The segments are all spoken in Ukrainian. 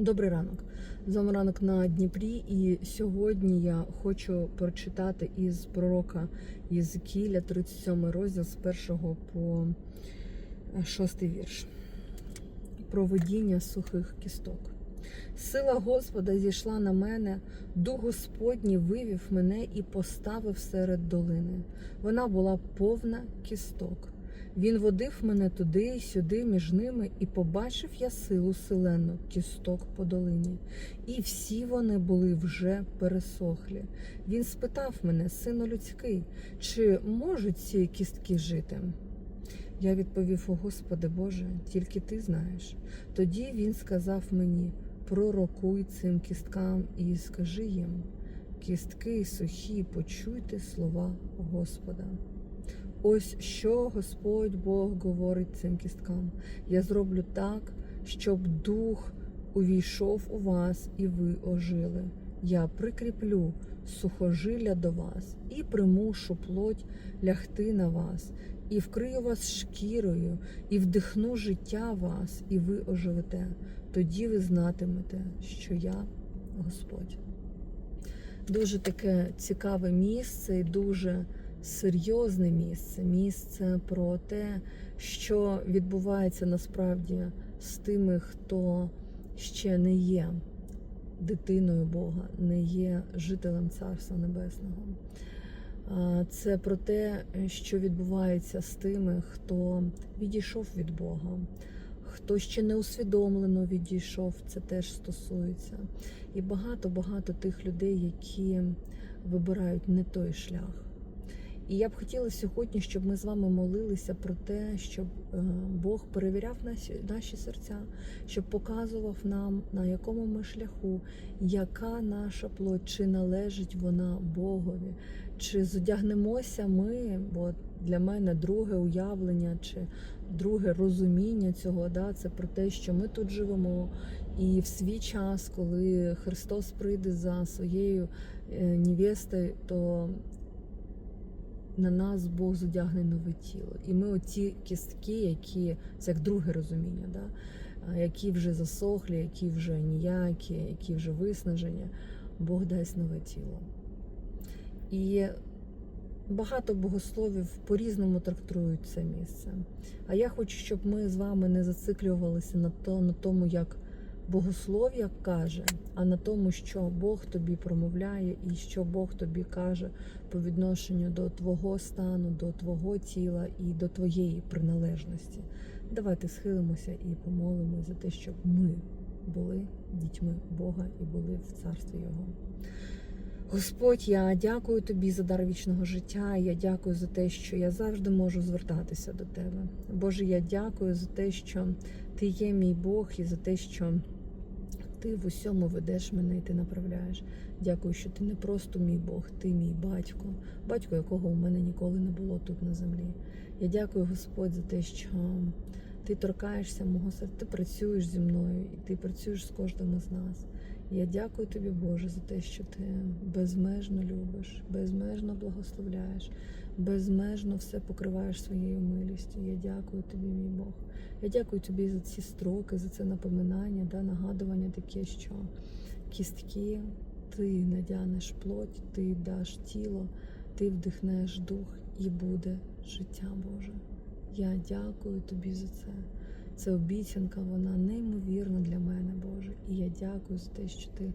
Добрий ранок. З вами ранок на Дніпрі, і сьогодні я хочу прочитати із пророка Єзекіля, 37 розділ з 1 по 6 вірш. Про видіння сухих кісток. Сила Господа зійшла на мене, дух Господній вивів мене і поставив серед долини. Вона була повна кісток. Він водив мене туди і сюди між ними, і побачив я силу селену кісток по долині. І всі вони були вже пересохлі. Він спитав мене, сину людський, чи можуть ці кістки жити? Я відповів: О Господи Боже, тільки ти знаєш. Тоді він сказав мені: пророкуй цим кісткам і скажи їм: кістки сухі, почуйте слова Господа. Ось що Господь Бог говорить цим кісткам. Я зроблю так, щоб дух увійшов у вас, і ви ожили. Я прикріплю сухожилля до вас і примушу плоть лягти на вас, і вкрию вас шкірою, і вдихну життя вас, і ви оживете. Тоді ви знатимете, що я Господь. Дуже таке цікаве місце і дуже серйозне місце, місце про те, що відбувається насправді з тими, хто ще не є дитиною Бога, не є жителем Царства Небесного. Це про те, що відбувається з тими, хто відійшов від Бога, хто ще не усвідомлено відійшов, це теж стосується. І багато-багато тих людей, які вибирають не той шлях. І я б хотіла сьогодні, щоб ми з вами молилися про те, щоб Бог перевіряв наші, серця, щоб показував нам, на якому ми шляху, яка наша плоть, чи належить вона Богові, чи зодягнемося ми, бо для мене друге уявлення чи друге розуміння цього, да, це про те, що ми тут живемо, і в свій час, коли Христос прийде за своєю невестою, то на нас Бог зодягне нове тіло. І ми оці кістки, які це як друге розуміння, да? які вже засохлі, які вже ніякі, які вже виснажені, Бог дасть нове тіло. І багато богословів по-різному трактують це місце. А я хочу, щоб ми з вами не зациклювалися на, то, на тому, як богослов'я каже, а на тому, що Бог тобі промовляє, і що Бог тобі каже по відношенню до твого стану, до твого тіла і до твоєї приналежності. Давайте схилимося і помолимось за те, щоб ми були дітьми Бога і були в царстві Його. Господь, я дякую тобі за дар вічного життя. Я дякую за те, що я завжди можу звертатися до тебе. Боже, я дякую за те, що ти є мій Бог, і за те, що ти в усьому ведеш мене і ти направляєш. Дякую, що ти не просто мій Бог, ти мій батько, батько, якого у мене ніколи не було тут на землі. Я дякую, Господь, за те, що ти торкаєшся мого серця, ти працюєш зі мною і ти працюєш з кожним із нас. Я дякую тобі, Боже, за те, що ти безмежно любиш, безмежно благословляєш, безмежно все покриваєш своєю милістю. Я дякую тобі, мій Бог. Я дякую тобі за ці строки, за це напоминання, да, нагадування таке, що кістки, ти надянеш плоть, ти даш тіло, ти вдихнеш дух і буде життя Боже. Я дякую тобі за це. Це обіцянка, вона неймовірна для мене, Боже. І я дякую за те, що ти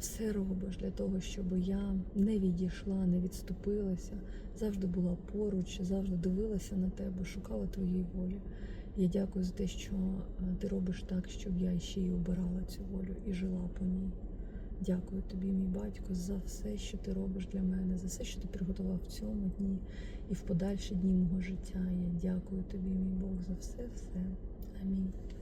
все робиш для того, щоб я не відійшла, не відступилася, завжди була поруч, завжди дивилася на тебе, шукала твоєї волі. Я дякую за те, що ти робиш так, щоб я ще й обирала цю волю і жила по ній. Дякую тобі, мій батько, за все, що ти робиш для мене, за все, що ти приготував в цьому дні і в подальші дні мого життя. Я дякую тобі, мій Бог, за все, все. 生命。